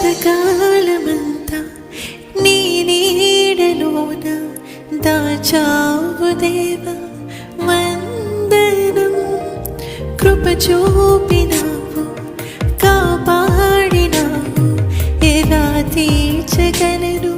బ్రతకాలమంతా నీ నీడలోన దాచావు దేవా. వందనం కృప చూపినావు కాపాడినావు ఎలా తీర్చగలను?